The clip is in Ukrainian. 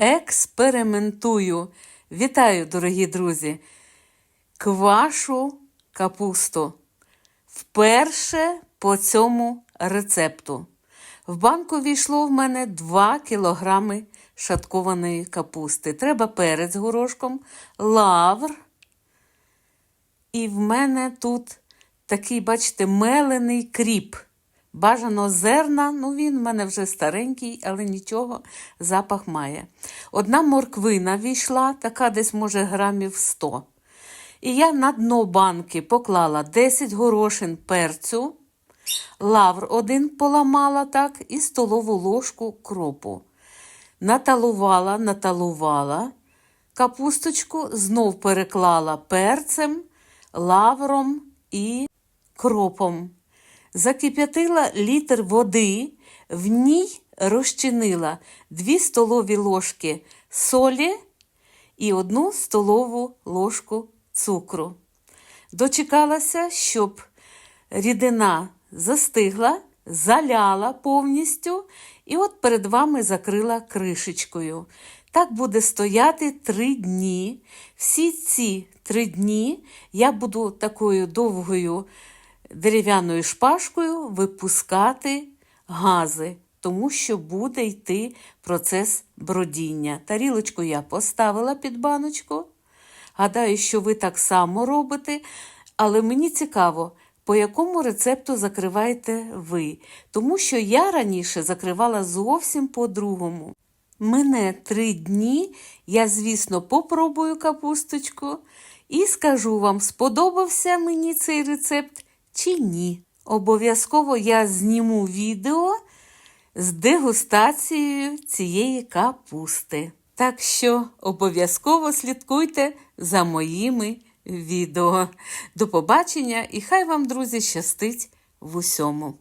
експериментую. Вітаю, дорогі друзі! Квашу капусту. Вперше по цьому рецепту. В банку війшло в мене 2 кілограми шаткованої капусти. Треба перець горошком, лавр. І в мене тут такий, бачите, мелений кріп. Бажано зерна, ну він в мене вже старенький, але нічого, запах має. Одна морквина війшла, така десь, може, грамів 100. І я на дно банки поклала 10 горошин перцю, лавр один поламала так, і столову ложку кропу. Наталувала, наталувала капусточку, знов переклала перцем, лавром і кропом. Закип'ятила літр води, в ній розчинила 2 столові ложки солі і 1 столову ложку цукру. Дочекалася, щоб рідина застигла, заляла повністю, і от перед вами закрила кришечкою. Так буде стояти три дні. Всі ці три дні я буду такою довгою дерев'яною шпажкою випускати гази, тому що буде йти процес бродіння. Тарілочку я поставила під баночку. Гадаю, що ви так само робите, але мені цікаво, по якому рецепту закриваєте ви, тому що я раніше закривала зовсім по-другому. Мене три дні, я, звісно, попробую капусточку і скажу вам, сподобався мені цей рецепт чи ні. Обов'язково я зніму відео з дегустацією цієї капусти. Так що обов'язково слідкуйте за моїми відео. До побачення і хай вам, друзі, щастить в усьому.